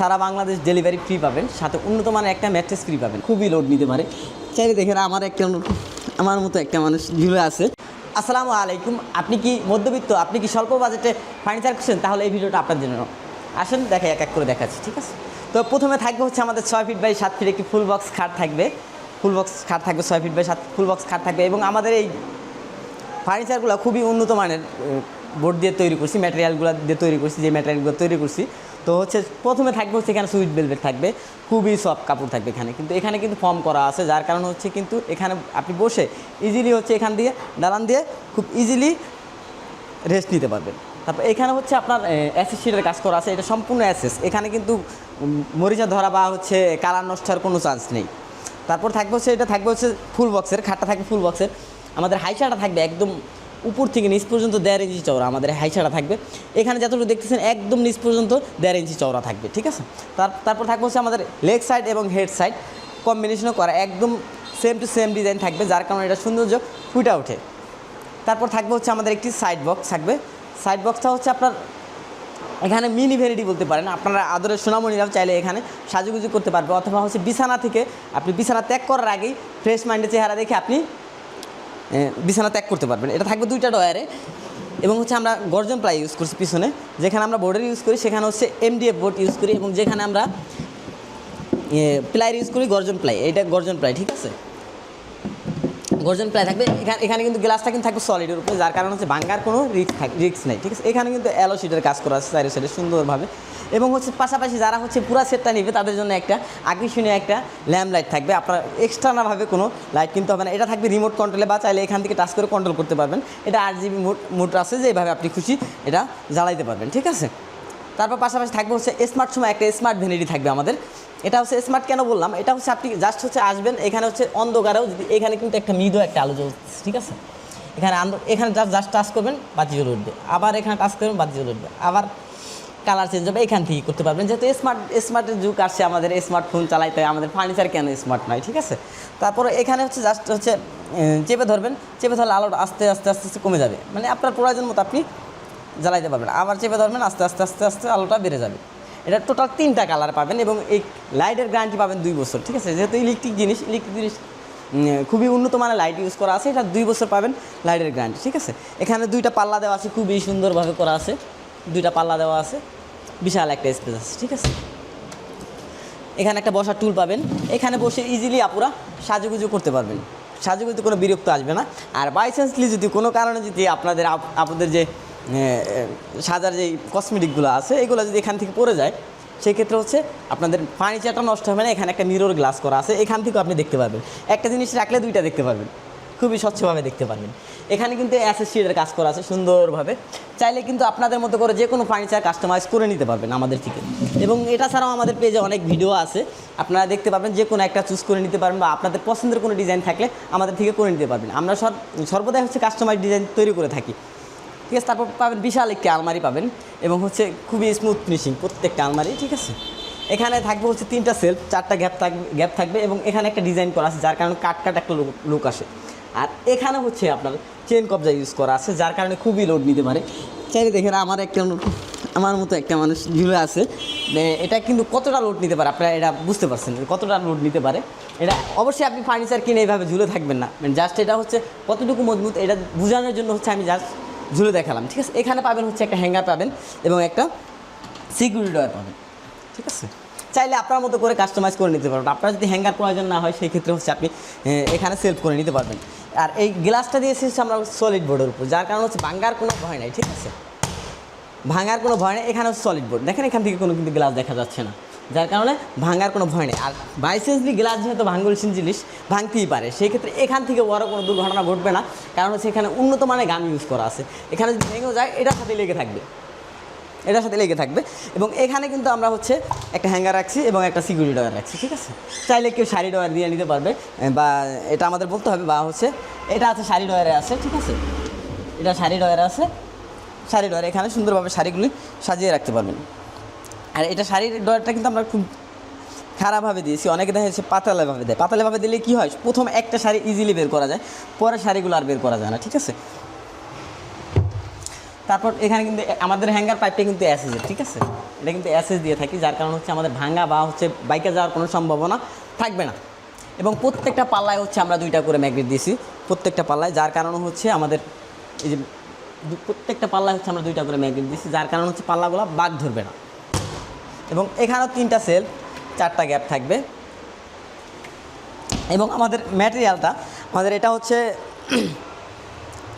সারা Bangladesh delivery free পাবেন, সাথে উন্নত মানের একটা ম্যাট্রেস ফ্রি পাবেন। খুবই লোড নিতে পারে। চাইলে দেখেন আমার একটা আমার মতো একটা মানুষ ঝুলে আছে। আসসালামু আলাইকুম, আপনি কি মধ্যবিত্ত? আপনি কি স্বল্প বাজেটে ফার্নিচার করছেন তাহলে এই ভিডিওটা আপনার জন্য। আসেন দেখে এক এক করে দেখাচ্ছি, ঠিক আছে? তো প্রথমে থাকবে হচ্ছে আমাদের ছয় ফিট বাই সাত ফিট একটি ফুল বক্স খাট থাকবে। ফুল বক্স খাট থাকবে, ছয় ফিট বাই সাত ফুল বক্স খাট থাকবে এবং আমাদের এই ফার্নিচারগুলো খুবই উন্নত মানের বোর্ড দিয়ে তৈরি করছি ম্যাটেরিয়ালগুলো দিয়ে তৈরি করছি, যে ম্যাটেরিয়ালগুলো তৈরি করছি। তো হচ্ছে প্রথমে থাকবে হচ্ছে এখানে সুইট বেলভেট থাকবে, খুবই সফট কাপড় থাকবে এখানে। কিন্তু এখানে কিন্তু ফর্ম করা আছে, যার কারণে হচ্ছে কিন্তু এখানে আপনি বসে ইজিলি হচ্ছে এখান দিয়ে দালান দিয়ে খুব ইজিলি রেস্ট নিতে পারবেন। তারপর এখানে হচ্ছে আপনার অ্যাসেস শিটের কাজ করা আছে, এটা সম্পূর্ণ অ্যাসেস এখানে কিন্তু মরিচা ধরা বা হচ্ছে কালার নষ্টার কোনো চান্স নেই। তারপর থাকবে হচ্ছে, এটা থাকবে হচ্ছে ফুল বক্সের খাটটা থাকবে ফুল বক্সের আমাদের হাইসাটা থাকবে একদম উপর থেকে নিচ পর্যন্ত দেড় ইঞ্চি চওড়া আমাদের হাইসাটা থাকবে। এখানে যতটুকু দেখতেছেন একদম নিচ পর্যন্ত দেড় ইঞ্চি চওড়া থাকবে, ঠিক আছে? তার, তারপর থাকবে হচ্ছে আমাদের লেগ সাইড এবং হেড সাইড। কম্বিনেশনও করা, একদম সেম টু সেম ডিজাইন থাকবে, যার কারণে এটা সৌন্দর্য ফুটে ওঠে। তারপর থাকবে হচ্ছে আমাদের একটি সাইড বক্স থাকবে। সাইড বক্সটা হচ্ছে আপনার এখানে মিনি ভ্যানিটি বলতে পারেন। আপনারা আদরের সোনামণিরাও চাইলে এখানে সাজুগুজু করতে পারবে, অথবা হচ্ছে বিছানা থেকে আপনি বিছানা ত্যাগ করার আগেই ফ্রেশ মাইন্ডের চেহারা দেখে আপনি বিছানা ত্যাগ করতে পারবেন। এটা থাকবে দুইটা ডয়ারে এবং হচ্ছে আমরা গর্জন প্লাই ইউজ করছি পিছনে। যেখানে আমরা বোর্ডের ইউজ করি, সেখানে হচ্ছে এমডিএফ বোর্ড ইউজ করি এবং যেখানে আমরা প্লাইয়ের ইউজ করি গর্জন প্লাই। এটা গর্জন প্লাই, ঠিক আছে? গর্জন প্লাই থাকবে। এখানে এখানে কিন্তু গ্লাসটা কিন্তু থাকবে সলিডের উপরে, যার কারণে হচ্ছে ভাঙ্গার কোনো রিক্স থাক রিস্ক নেই, ঠিক আছে? এখানে কিন্তু অ্যালো শিটের কাজ করা আছে সাইডে সাইডে সুন্দরভাবে। এবং হচ্ছে পাশাপাশি যারা হচ্ছে পুরো সেটটা নেবে, তাদের জন্য একটা আকর্ষণীয় একটা ল্যাম্প লাইট থাকবে। আপনার এক্সট্রানাভাবে কোনো লাইট কিনতে হবে না। এটা থাকবে রিমোট কন্ট্রোলে বা চাইলে এখান থেকে টাচ করে কন্ট্রোল করতে পারবেন। এটা আট জিবি মোট মোট আছে যে এইভাবে আপনি খুশি এটা জ্বালাইতে পারবেন, ঠিক আছে? তারপর পাশাপাশি থাকবে হচ্ছে স্মার্ট সময়, একটা স্মার্ট ভ্যানিটি থাকবে আমাদের। এটা হচ্ছে স্মার্ট কেন বললাম? এটা হচ্ছে আপনি জাস্ট হচ্ছে আসবেন, এখানে হচ্ছে অন্ধকারেও যদি, এখানে কিন্তু একটা মৃদু একটা আলো জ্বলছে, ঠিক আছে? এখানে এখানে জাস্ট জাস্ট টাচ করবেন, বাতি জ্বলে উঠবে। আবার এখানে টাচ করবেন, বাতি জ্বলে উঠবে। আবার কালার চেঞ্জ হবে, এখান থেকে করতে পারবেন। যেহেতু স্মার্ট স্মার্টের যুগ আসছে, আমাদের স্মার্টফোন চালাইতে, আমাদের ফার্নিচার কেন স্মার্ট নয়, ঠিক আছে? তারপরে এখানে হচ্ছে জাস্ট হচ্ছে চেপে ধরবেন, চেপে ধরলে আলোটা আস্তে আস্তে আস্তে আস্তে কমে যাবে। মানে আপনার প্রয়োজন মতো আপনি জ্বালাইতে পারবেন। আবার চেপে ধরবেন, আস্তে আস্তে আস্তে আস্তে আলোটা বেড়ে যাবে। এটা টোটাল তিনটা কালার পাবেন এবং এই লাইটের গ্যারান্টি পাবেন দুই বছর, ঠিক আছে? যেহেতু ইলেকট্রিক জিনিস ইলেকট্রিক জিনিস খুবই উন্নত মানের লাইট ইউজ করা আছে, এটা দুই বছর পাবেন লাইটের গ্যারান্টি ঠিক আছে? এখানে দুইটা পাল্লা দেওয়া আছে, খুবই সুন্দরভাবে করা আছে। দুইটা পাল্লা দেওয়া আছে। বিশাল একটা স্পেস আছে, ঠিক আছে? এখানে একটা বসার টুল পাবেন। এখানে বসে ইজিলি আপুরা সাজুগুজু করতে পারবেন। সাজুগুজু কোনো বিরক্ত আসবে না। আর বাই চান্সলি যদি কোনো কারণে যদি আপনাদের আপ- আপনাদের যে সাজার যে কসমেটিকগুলো আছে, এগুলো যদি এখান থেকে পড়ে যায় সেই ক্ষেত্রে হচ্ছে আপনাদের ফার্নিচারটা নষ্ট হবে না। এখানে একটা মিরর গ্লাস করা আছে। এখান থেকেও আপনি দেখতে পারবেন। একটা জিনিস রাখলে দুইটা দেখতে পারবেন। খুবই স্বচ্ছভাবে দেখতে পারবেন। এখানে কিন্তু অ্যাসেসিডের কাজ করা আছে সুন্দরভাবে। চাইলে কিন্তু আপনাদের মতো করে যে কোনো ফার্নিচার কাস্টমাইজ করে নিতে পারবেন আমাদের থেকে। এবং এটা ছাড়াও আমাদের পেজে অনেক ভিডিও আছে। আপনারা দেখতে পারবেন যে কোনো একটা চুজ করে নিতে পারবেন বা আপনাদের পছন্দের কোনো ডিজাইন থাকলে আমাদের থেকে করে নিতে পারবেন। আমরা সর- সর্বদাই হচ্ছে কাস্টমাইজ ডিজাইন তৈরি করে থাকি। ঠিক আছে, তারপর পাবেন বিশাল একটি আলমারি পাবেন এবং হচ্ছে খুবই স্মুথ ফিনিশিং প্রত্যেকটা আলমারি, ঠিক আছে? এখানে থাকবে হচ্ছে তিনটা সেলফ চারটা গ্যাপ থাকবে গ্যাপ থাকবে এবং এখানে একটা ডিজাইন করা আছে যার কারণে কাট কাট একটা লুক আসে। আর এখানে হচ্ছে আপনার চেন কবজা ইউজ করা আছে, যার কারণে খুবই লোড নিতে পারে। চাইলে দেখেন আমার একটা আমার মতো একটা মানুষ ঝুলে আছে। এটা কিন্তু কতটা লোড নিতে পারে আপনারা এটা বুঝতে পারছেন কতটা লোড নিতে পারে। এটা অবশ্যই আপনি ফার্নিচার কিনে এইভাবে ঝুলে থাকবেন না। মানে জাস্ট এটা হচ্ছে কতটুকু মজবুত, এটা বোঝানোর জন্য হচ্ছে আমি জাস্ট ঝুলে দেখালাম, ঠিক আছে? এখানে পাবেন হচ্ছে একটা হ্যাঙ্গার পাবেন এবং একটা সিকিউরিটি ডয়ার পাবেন, ঠিক আছে? চাইলে আপনার মতো করে কাস্টমাইজ করে নিতে পারবেন। আপনার যদি হ্যাঙ্গার প্রয়োজন না হয়, সেই ক্ষেত্রে হচ্ছে আপনি এখানে সেলফ করে নিতে পারবেন। আর এই গ্লাসটা দিয়েছি আমরা সলিড বোর্ডের উপর, যার কারণে হচ্ছে ভাঙ্গার কোনো ভয় নাই, ঠিক আছে? ভাঙার কোনো ভয় নেই, এখানে সলিড বোর্ড দেখেন এখান থেকে কোনো কিন্তু গ্লাস দেখা যাচ্ছে না, যার কারণে ভাঙার কোনো ভয় নেই। আর বাইসেন্সলি গ্লাস যেহেতু ভাঙ্গলসীন জিনিস, ভাঙতেই পারে, সেই ক্ষেত্রে এখান থেকে বড় কোনো দুর্ঘটনা ঘটবে না, কারণ হচ্ছে এখানে উন্নত মানের গাম ইউজ করা আছে। এখানে যদি ভেঙেও যায়, এটার সাথে লেগে থাকবে, এটার সাথে লেগে থাকবে। এবং এখানে কিন্তু আমরা হচ্ছে একটা হ্যাঙ্গার রাখছি এবং একটা সিকিউরিটি ডয়ার রাখছি, ঠিক আছে? চাইলে কেউ শাড়ি ডয়ার দিয়ে নিতে পারবে বা এটা আমাদের বলতে হবে, বা হচ্ছে এটা আছে শাড়ি ডয়ারে আছে, ঠিক আছে? এটা শাড়ি ডয়ারে আছে, শাড়ি ডয়ার এখানে সুন্দরভাবে শাড়িগুলি সাজিয়ে রাখতে পারবেন। আর এটা শাড়ির ডয়ারটা কিন্তু আমরা খুব খারাপভাবে দিয়েছি, অনেকে দেখা যাচ্ছে পাতালাভাবে দেয়। পাতালাভাবে দিলে কি হয়? প্রথম একটা শাড়ি ইজিলি বের করা যায়, পরে শাড়িগুলো আর বের করা যায় না, ঠিক আছে? তারপর এখানে কিন্তু আমাদের হ্যাঙ্গার পাইপটা কিন্তু অ্যাসেজের ঠিক আছে? এটা কিন্তু অ্যাসেজ দিয়ে থাকি, যার কারণ হচ্ছে আমাদের ভাঙা বা হচ্ছে বাইকে যাওয়ার কোনো সম্ভাবনা থাকবে না। এবং প্রত্যেকটা পাল্লায় হচ্ছে আমরা দুইটা করে ম্যাগনেট দিয়েছি, প্রত্যেকটা পাল্লায়, যার কারণ হচ্ছে আমাদের এই যে প্রত্যেকটা পাল্লায় হচ্ছে আমরা দুইটা করে ম্যাগনেট দিয়েছি, যার কারণ হচ্ছে পাল্লাগুলো বাঘ ধরবে না। এবং এখানেও তিনটা সেল, চারটা গ্যাপ থাকবে। এবং আমাদের ম্যাটেরিয়ালটা আমাদের এটা হচ্ছে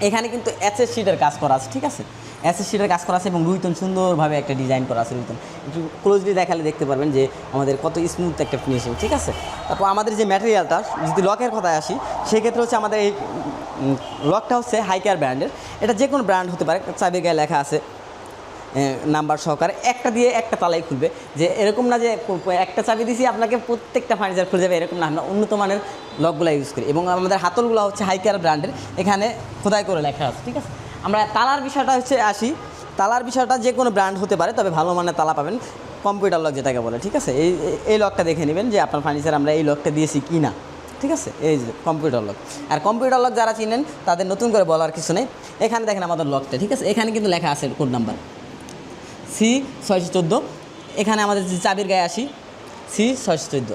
এখানে কিন্তু অ্যাসেস শিটের কাজ করা আছে, ঠিক আছে? অ্যাসেস শিটের কাজ করা আছে এবং রুইতন সুন্দরভাবে একটা ডিজাইন করা আছে রুইতন। একটু ক্লোজলি দেখালে দেখতে পারবেন যে আমাদের কত স্মুথ একটা ফিনিশিং ঠিক আছে? তারপর আমাদের যে ম্যাটেরিয়ালটা যদি লকের কথায় আসি, সেক্ষেত্রে হচ্ছে আমাদের এই লকটা হচ্ছে হাইকার ব্র্যান্ডের এটা যে কোনো ব্র্যান্ড হতে পারে, চাবির গায়ে লেখা আছে। নাম্বার সহকারে একটা দিয়ে একটা তালাই খুলবে। যে এরকম না যে একটা চাবি দিছি, আপনাকে প্রত্যেকটা ফার্নিচার খুলে যাবে, এরকম না। আমরা উন্নত মানের লকগুলো ইউজ করি। এবং আমাদের হাতলগুলো হচ্ছে হাইকার ব্র্যান্ডের এখানে খোদাই করে লেখা আছে, ঠিক আছে? আমরা তালার বিষয়টা হচ্ছে আসি। তালার বিষয়টা যে কোনো ব্র্যান্ড হতে পারে, তবে ভালো মানের তালা পাবেন কম্পিউটার লক যেটাকে বলে, ঠিক আছে? এই- এই লকটা দেখে নেবেন যে আপনার ফার্নিচার আমরা এই লকটা দিয়েছি কি না ঠিক আছে? এই যে কম্পিউটার লক আর কম্পিউটার লক যারা চিনেন, তাদের নতুন করে বলার কিছু নেই। এখানে দেখেন আমাদের লকটা ঠিক আছে? এখানে কিন্তু লেখা আছে কোড নাম্বার সি ছয়শো চোদ্দ। এখানে আমাদের যে চাবির গায়ে আসি, সি ছয়শো চোদ্দ।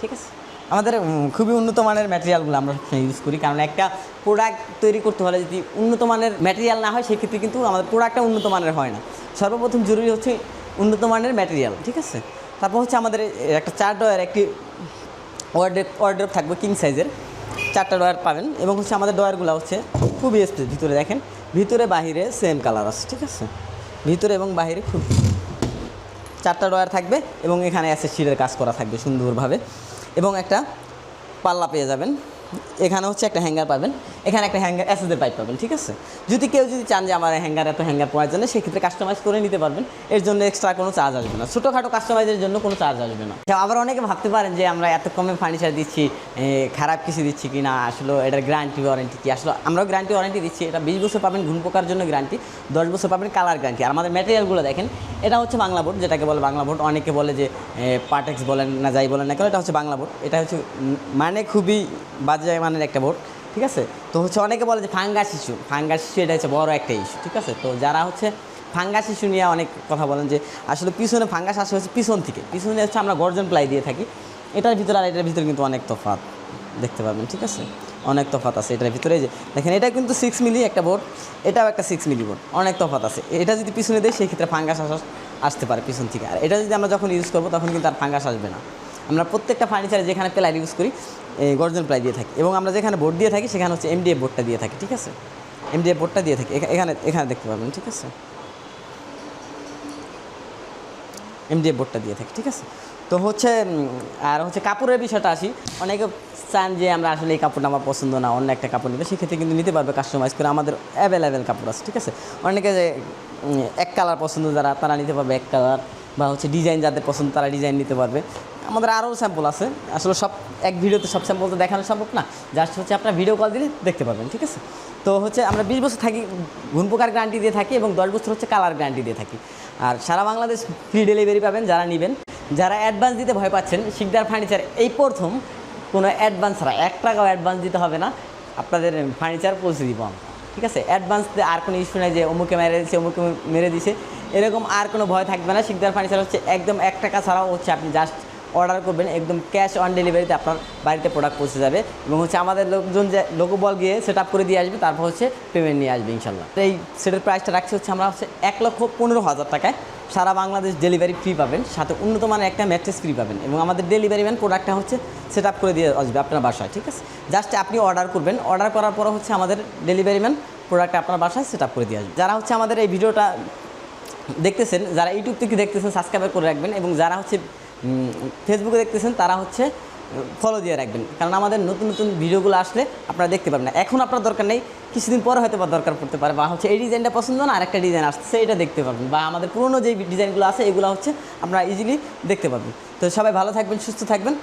ঠিক আছে? আমাদের খুবই উন্নত মানের ম্যাটেরিয়ালগুলো আমরা ইউজ করি। কারণ একটা প্রোডাক্ট তৈরি করতে হলে যদি উন্নত মানের ম্যাটেরিয়াল না হয়, সেক্ষেত্রে কিন্তু আমাদের প্রোডাক্টটা উন্নত মানের হয় না। সর্বপ্রথম জরুরি হচ্ছে উন্নত মানের ম্যাটেরিয়াল ঠিক আছে? তারপর হচ্ছে আমাদের একটা চার ডয়ার, একটি ওয়ার্ড্রপ ওয়ার্ড্রপ থাকবে কিং সাইজের চারটা ডয়ার পাবেন এবং হচ্ছে আমাদের ডয়ারগুলো হচ্ছে খুবই স্পেস ভিতরে দেখেন। ভিতরে, বাহিরে সেম কালার আছে, ঠিক আছে? ভিতরে এবং বাহিরে খুব চারটা ডয়ার থাকবে এবং এখানে অ্যাসেসিডের কাজ করা থাকবে সুন্দরভাবে এবং একটা পাল্লা পেয়ে যাবেন। এখানে হচ্ছে একটা হ্যাঙ্গার পাবেন। এখানে একটা হ্যাঙ্গার অ্যাসেসের পাইপ পাবেন, ঠিক আছে? যদি কেউ যদি চান যে আমার হ্যাঙ্গার এত হ্যাঙ্গার প্রয়োজন নেই সেক্ষেত্রে কাস্টমাইজ করে নিতে পারবেন। এর জন্য এক্সট্রা কোনো চার্জ আসবে না। ছোটোখাটো কাস্টমাইজের জন্য কোনো চার্জ আসবে না। আবার অনেকে ভাবতে পারেন যে আমরা এত কমে ফার্নিচার দিচ্ছি খারাপ কিছু দিচ্ছি কি না আসলে এটার গ্যারান্টি ওয়ারেন্টি কি? আসলে আমরাও গ্যারান্টি ওয়ারেন্টি দিচ্ছি। এটা বিশ বছর পাবেন ঘুম পোকার জন্য গ্যারান্টি দশ বছর পাবেন কালার গ্যারান্টি আর আমাদের ম্যাটেরিয়ালগুলো দেখেন, এটা হচ্ছে বাংলা বোর্ড যেটাকে বলে বাংলা বোর্ড অনেকে বলে যে পার্টেক্স বলেন না যাই বলেন না কেন, এটা হচ্ছে বাংলা বোর্ড এটা হচ্ছে মানে খুবই বাজে মানের একটা বোর্ড, ঠিক আছে? তো হচ্ছে অনেকে বলে যে ফাঙ্গাস ইস্যু ফাঙ্গাস ইস্যু এটা হচ্ছে বড় একটা ইস্যু, ঠিক আছে? তো যারা হচ্ছে ফাঙ্গাস ইস্যু নিয়ে অনেক কথা বলেন যে আসলে পিছনে ফাঙ্গাস আসে হচ্ছে পিছন থেকে, পিছনে হচ্ছে আমরা গর্জন প্লাই দিয়ে থাকি, এটার ভিতরে আর এটার ভিতরে কিন্তু অনেক তফাৎ দেখতে পাবেন, ঠিক আছে? অনেক তফাত আছে এটার ভিতরে যে দেখেন এটা কিন্তু সিক্স মিলি একটা বোর্ড, এটাও একটা সিক্স মিলি বোর্ড, অনেক তফাৎ আছে। এটা যদি পিছনে দেয় সেই ক্ষেত্রে ফাঙ্গাস আসা, আসতে পারে পিছন থেকে। আর এটা যদি আমরা যখন ইউজ করব, তখন কিন্তু আর ফাঙ্গাস আসবে না। আমরা প্রত্যেকটা ফার্নিচারে যেখানে প্লাই ইউজ করি গর্জন প্লাই দিয়ে থাকি। এবং আমরা যেখানে বোর্ড দিয়ে থাকি, সেখানে হচ্ছে এমডিএফ বোর্ডটা দিয়ে থাকি, ঠিক আছে? এমডিএফ বোর্ডটা দিয়ে থাকি। এখা- এখানে এখানে দেখতে পাবেন, ঠিক আছে? এমডিএফ বোর্ডটা দিয়ে থাকি, ঠিক আছে? তো হচ্ছে আর হচ্ছে কাপড়ের বিষয়টা আসি। অনেকে চান যে আমরা আসলে এই কাপড়টা আমার পছন্দ না, অন্য একটা কাপড় নিবে। সেক্ষেত্রে কিন্তু নিতে পারবে কাস্টমাইজ করে আমাদের অ্যাভেলেবেল কাপড় আছে, ঠিক আছে? অনেকে যে এক কালার পছন্দ যারা, তারা নিতে পারবে এক কালার বা হচ্ছে ডিজাইন যাদের পছন্দ, তারা ডিজাইন নিতে পারবে। আমাদের আরও স্যাম্পল আছে। আসলে সব, এক ভিডিওতে সব স্যাম্পল তো দেখানো সম্ভব না। জাস্ট হচ্ছে আপনার ভিডিও কল দিলে দেখতে পাবেন ঠিক আছে? তো হচ্ছে আমরা বিশ বছর থাকি, ঘুমপোকার গ্যারান্টি দিয়ে থাকি এবং দশ বছর হচ্ছে কালার গ্যারান্টি দিয়ে থাকি। আর সারা বাংলাদেশ ফ্রি ডেলিভারি পাবেন যারা নেবেন। যারা অ্যাডভান্স দিতে ভয় পাচ্ছেন, শিকদার ফার্নিচার এই প্রথম কোনো অ্যাডভান্স ছাড়া, এক টাকাও অ্যাডভান্স দিতে হবে না। আপনাদের ফার্নিচার পৌঁছে দিব ঠিক আছে? অ্যাডভান্স আর কোনো ইস্যু নাই যে অমুকে মেরে দিচ্ছে অমুকে মেরে দিছে। এরকম আর কোনো ভয় থাকবে না। শিকদার ফার্নিচার হচ্ছে একদম এক টাকা ছাড়াও হচ্ছে আপনি জাস্ট অর্ডার করবেন, একদম ক্যাশ অন ডেলিভারিতে আপনার বাড়িতে প্রোডাক্ট পৌঁছে যাবে এবং হচ্ছে আমাদের লোকজন যে লোকবল গিয়ে সেট আপ করে দিয়ে আসবে, তারপর হচ্ছে পেমেন্ট নিয়ে আসবে ইনশাল্লাহ। এই সেটের প্রাইসটা রাখছি হচ্ছে আমরা হচ্ছে এক লক্ষ পনেরো হাজার টাকায়। সারা বাংলাদেশ ডেলিভারি ফ্রি পাবেন, সাথে উন্নত মানের একটা ম্যাট্রেস ফ্রি পাবেন এবং আমাদের ডেলিভারি ম্যান প্রোডাক্টটা হচ্ছে সেট আপ করে দিয়ে আসবে আপনার বাসায়, ঠিক আছে? জাস্ট আপনি অর্ডার করবেন অর্ডার করার পর হচ্ছে আমাদের ডেলিভারি ম্যান প্রোডাক্টটা আপনার বাসায় সেট আপ করে দিয়ে আসবে। যারা হচ্ছে আমাদের এই ভিডিওটা দেখতেছেন, যারা ইউটিউব থেকে দেখতেছেন সাবস্ক্রাইব করে রাখবেন এবং যারা হচ্ছে ফেসবুকে দেখতেছেন, তারা হচ্ছে ফলো দিয়ে রাখবেন। কারণ আমাদের নতুন নতুন ভিডিওগুলো আসলে আপনারা দেখতে পাবেন না। এখন আপনার দরকার নেই, কিছুদিন পরে হয়তো বা দরকার পড়তে পারে, বা হচ্ছে এই ডিজাইনটা পছন্দ না, আরেকটা ডিজাইন আসছে এটা দেখতে পাবেন। বা আমাদের পুরনো যে ডিজাইনগুলো আছে, এগুলো হচ্ছে আপনারা ইজিলি দেখতে পাবেন। তো সবাই ভালো থাকবেন, সুস্থ থাকবেন।